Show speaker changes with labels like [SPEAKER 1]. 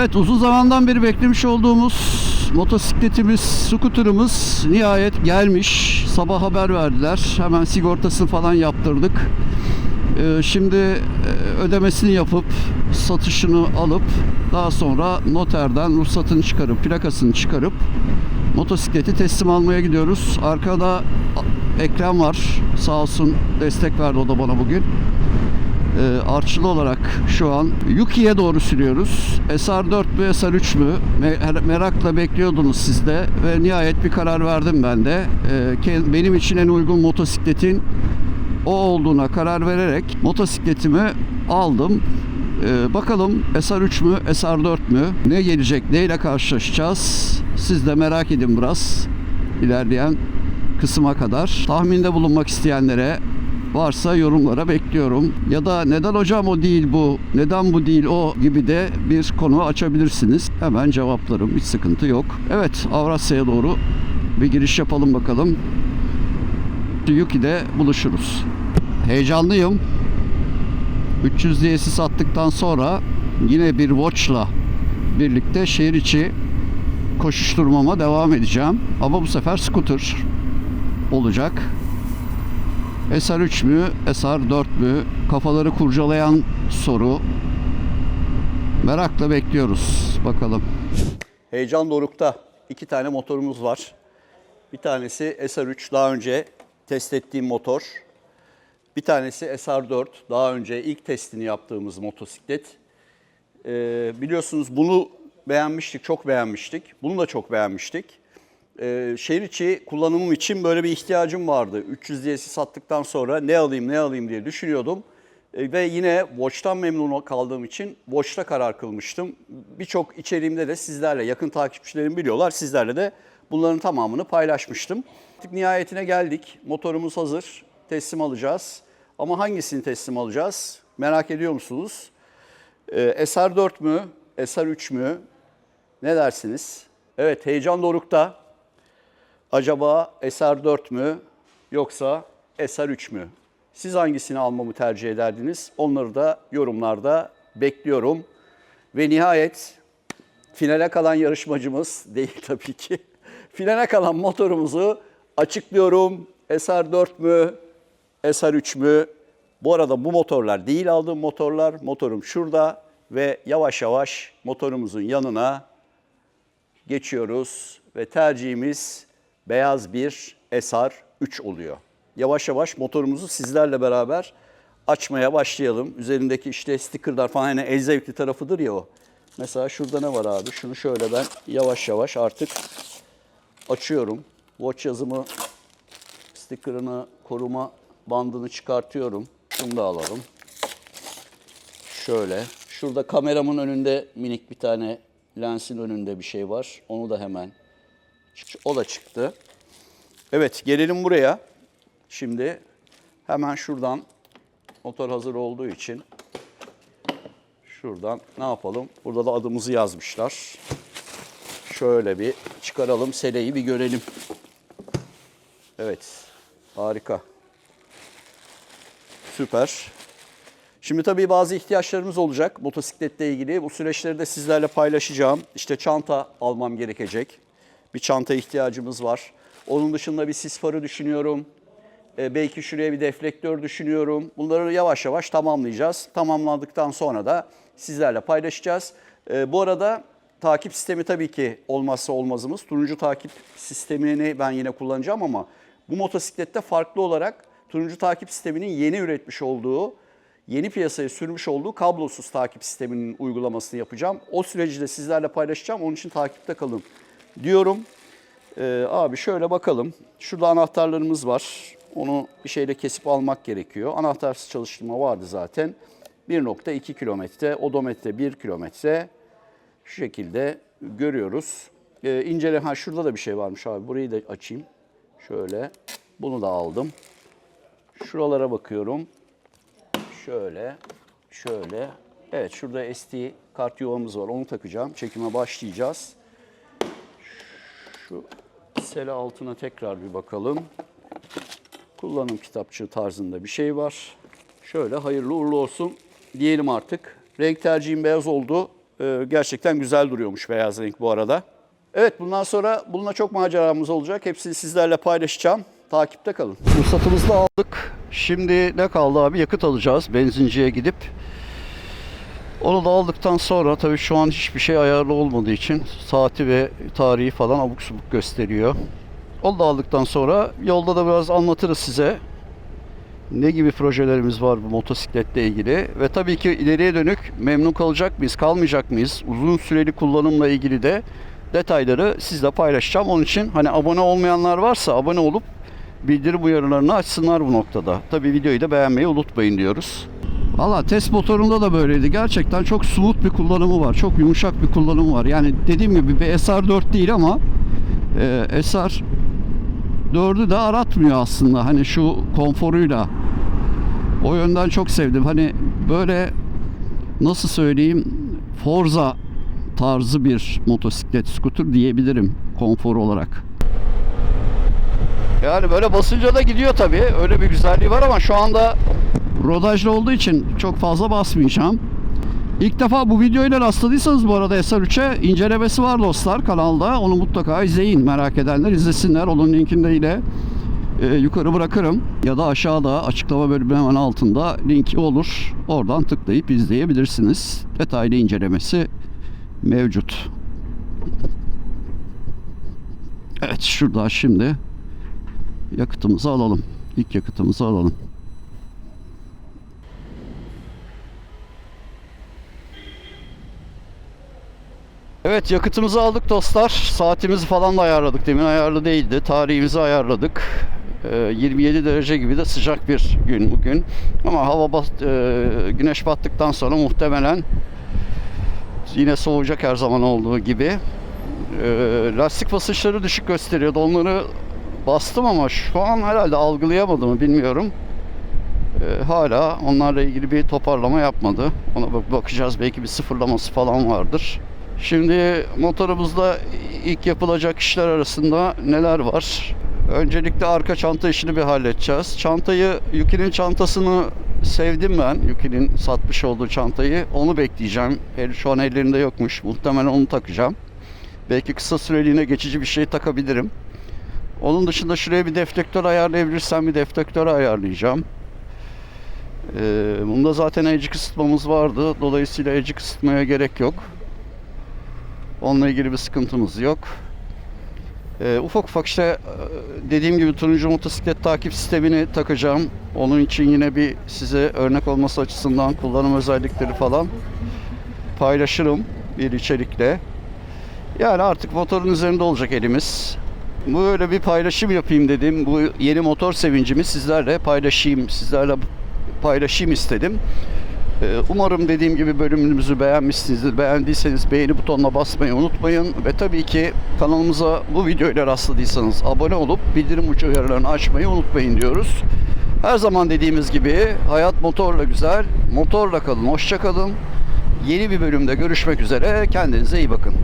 [SPEAKER 1] Evet uzun zamandan beri beklemiş olduğumuz motosikletimiz, skuterımız nihayet gelmiş. Sabah haber verdiler. Hemen sigortasını falan yaptırdık. Ee, şimdi e, ödemesini yapıp satışını alıp daha sonra noterden ruhsatını çıkarıp plakasını çıkarıp motosikleti teslim almaya gidiyoruz. Arkada Ekrem var. Sağ olsun destek verdi o da bana bugün. Ee, artçılı olarak şu an Yuki'ye doğru sürüyoruz. SR4 mü SR3 mü? Me- merakla bekliyordunuz siz de ve nihayet bir karar verdim ben de. Ke- benim için en uygun motosikletin o olduğuna karar vererek motosikletimi aldım. Ee, bakalım SR3 mü SR4 mü? Ne gelecek? Neyle karşılaşacağız? Siz de merak edin biraz ilerleyen kısma kadar. Tahminde bulunmak isteyenlere varsa yorumlara bekliyorum. Ya da neden hocam o değil bu, neden bu değil o gibi de bir konu açabilirsiniz. Hemen cevaplarım, hiç sıkıntı yok. Evet, Avrasya'ya doğru bir giriş yapalım bakalım. Yuki'de buluşuruz. Heyecanlıyım. 300 DS'i sattıktan sonra yine bir Watch'la birlikte şehir içi koşuşturmama devam edeceğim. Ama bu sefer scooter olacak. SR3 mü, SR4 mü? Kafaları kurcalayan soru. Merakla bekliyoruz. Bakalım. Heyecan dorukta. İki tane motorumuz var. Bir tanesi SR3 daha önce test ettiğim motor. Bir tanesi SR4 daha önce ilk testini yaptığımız motosiklet. Ee, biliyorsunuz bunu beğenmiştik, çok beğenmiştik. Bunu da çok beğenmiştik. Ee, şehir içi kullanımım için böyle bir ihtiyacım vardı. 300 DS'i sattıktan sonra ne alayım ne alayım diye düşünüyordum. Ee, ve yine Watch'tan memnun kaldığım için Watch'ta karar kılmıştım. Birçok içeriğimde de sizlerle, yakın takipçilerim biliyorlar, sizlerle de bunların tamamını paylaşmıştım. Nihayetine geldik. Motorumuz hazır. Teslim alacağız. Ama hangisini teslim alacağız? Merak ediyor musunuz? Ee, SR4 mü? SR3 mü? Ne dersiniz? Evet heyecan dorukta. Acaba SR4 mü yoksa SR3 mü? Siz hangisini almamı tercih ederdiniz? Onları da yorumlarda bekliyorum. Ve nihayet finale kalan yarışmacımız değil tabii ki. Finale kalan motorumuzu açıklıyorum. SR4 mü? SR3 mü? Bu arada bu motorlar değil aldığım motorlar. Motorum şurada ve yavaş yavaş motorumuzun yanına geçiyoruz ve tercihimiz beyaz bir SR3 oluyor. Yavaş yavaş motorumuzu sizlerle beraber açmaya başlayalım. Üzerindeki işte stickerlar falan hani el zevkli tarafıdır ya o. Mesela şurada ne var abi? Şunu şöyle ben yavaş yavaş artık açıyorum. Watch yazımı stickerını koruma bandını çıkartıyorum. Şunu da alalım. Şöyle. Şurada kameramın önünde minik bir tane lensin önünde bir şey var. Onu da hemen o da çıktı. Evet gelelim buraya. Şimdi hemen şuradan motor hazır olduğu için şuradan ne yapalım? Burada da adımızı yazmışlar. Şöyle bir çıkaralım seleyi bir görelim. Evet harika. Süper. Şimdi tabii bazı ihtiyaçlarımız olacak motosikletle ilgili. Bu süreçleri de sizlerle paylaşacağım. İşte çanta almam gerekecek. Bir çanta ihtiyacımız var. Onun dışında bir sis farı düşünüyorum. Ee, belki şuraya bir deflektör düşünüyorum. Bunları yavaş yavaş tamamlayacağız. Tamamladıktan sonra da sizlerle paylaşacağız. Ee, bu arada takip sistemi tabii ki olmazsa olmazımız. Turuncu takip sistemini ben yine kullanacağım ama bu motosiklette farklı olarak turuncu takip sisteminin yeni üretmiş olduğu yeni piyasaya sürmüş olduğu kablosuz takip sisteminin uygulamasını yapacağım. O süreci de sizlerle paylaşacağım. Onun için takipte kalın diyorum. Ee, abi şöyle bakalım. Şurada anahtarlarımız var. Onu bir şeyle kesip almak gerekiyor. Anahtarsız çalıştırma vardı zaten. 1.2 kilometre, odometre 1 kilometre. Şu şekilde görüyoruz. Ee, incele, ha şurada da bir şey varmış abi. Burayı da açayım. Şöyle. Bunu da aldım. Şuralara bakıyorum. Şöyle, şöyle. Evet şurada SD kart yuvamız var. Onu takacağım. Çekime başlayacağız. Şu sele altına tekrar bir bakalım. Kullanım kitapçığı tarzında bir şey var. Şöyle hayırlı uğurlu olsun diyelim artık. Renk tercihim beyaz oldu. Ee, gerçekten güzel duruyormuş beyaz renk bu arada. Evet bundan sonra bununla çok maceramız olacak. Hepsini sizlerle paylaşacağım. Takipte kalın. Ruhsatımızı da aldık. Şimdi ne kaldı abi? Yakıt alacağız benzinciye gidip. Onu da aldıktan sonra tabii şu an hiçbir şey ayarlı olmadığı için saati ve tarihi falan abuk subuk gösteriyor. Onu da aldıktan sonra yolda da biraz anlatırız size. Ne gibi projelerimiz var bu motosikletle ilgili ve tabii ki ileriye dönük memnun kalacak mıyız, kalmayacak mıyız? Uzun süreli kullanımla ilgili de detayları sizle paylaşacağım. Onun için hani abone olmayanlar varsa abone olup bildirim uyarılarını açsınlar bu noktada. Tabii videoyu da beğenmeyi unutmayın diyoruz. Valla test motorunda da böyleydi. Gerçekten çok smooth bir kullanımı var. Çok yumuşak bir kullanımı var. Yani dediğim gibi bir SR4 değil ama e, SR 4'ü de aratmıyor aslında. Hani şu konforuyla. O yönden çok sevdim. Hani böyle nasıl söyleyeyim Forza tarzı bir motosiklet, skuter diyebilirim konfor olarak. Yani böyle basınca da gidiyor tabii. Öyle bir güzelliği var ama şu anda rodajlı olduğu için çok fazla basmayacağım. İlk defa bu videoyla rastladıysanız bu arada SR3'e incelemesi var dostlar kanalda. Onu mutlaka izleyin. Merak edenler izlesinler. Onun linkini yine e, yukarı bırakırım. Ya da aşağıda açıklama bölümü hemen altında linki olur. Oradan tıklayıp izleyebilirsiniz. Detaylı incelemesi mevcut. Evet şurada şimdi yakıtımızı alalım. İlk yakıtımızı alalım. Evet yakıtımızı aldık dostlar. Saatimizi falan da ayarladık. Demin ayarlı değildi. Tarihimizi ayarladık. Ee, 27 derece gibi de sıcak bir gün bugün. Ama hava bat, e, güneş battıktan sonra muhtemelen yine soğuyacak her zaman olduğu gibi. Ee, lastik basınçları düşük gösteriyordu. Onları bastım ama şu an herhalde algılayamadım bilmiyorum. Ee, hala onlarla ilgili bir toparlama yapmadı. Ona bak bakacağız. Belki bir sıfırlaması falan vardır. Şimdi motorumuzda ilk yapılacak işler arasında neler var? Öncelikle arka çanta işini bir halledeceğiz. Çantayı, Yuki'nin çantasını sevdim ben. Yuki'nin satmış olduğu çantayı. Onu bekleyeceğim. Şu an ellerinde yokmuş. Muhtemelen onu takacağım. Belki kısa süreliğine geçici bir şey takabilirim. Onun dışında şuraya bir deflektör ayarlayabilirsem bir deflektör ayarlayacağım. Ee, bunda zaten eci kısıtmamız vardı. Dolayısıyla eci kısıtmaya gerek yok. Onunla ilgili bir sıkıntımız yok. Ee, ufak ufak işte e, dediğim gibi turuncu motosiklet takip sistemini takacağım. Onun için yine bir size örnek olması açısından kullanım özellikleri falan paylaşırım bir içerikle. Yani artık motorun üzerinde olacak elimiz. Böyle bir paylaşım yapayım dedim. Bu yeni motor sevincimi sizlerle paylaşayım, sizlerle paylaşayım istedim. Ee, Umarım dediğim gibi bölümümüzü beğenmişsinizdir. Beğendiyseniz beğeni butonuna basmayı unutmayın. Ve tabii ki kanalımıza bu videoyla rastladıysanız abone olup bildirim ucu uyarılarını açmayı unutmayın diyoruz. Her zaman dediğimiz gibi hayat motorla güzel. Motorla kalın, hoşça kalın. Yeni bir bölümde görüşmek üzere. Kendinize iyi bakın.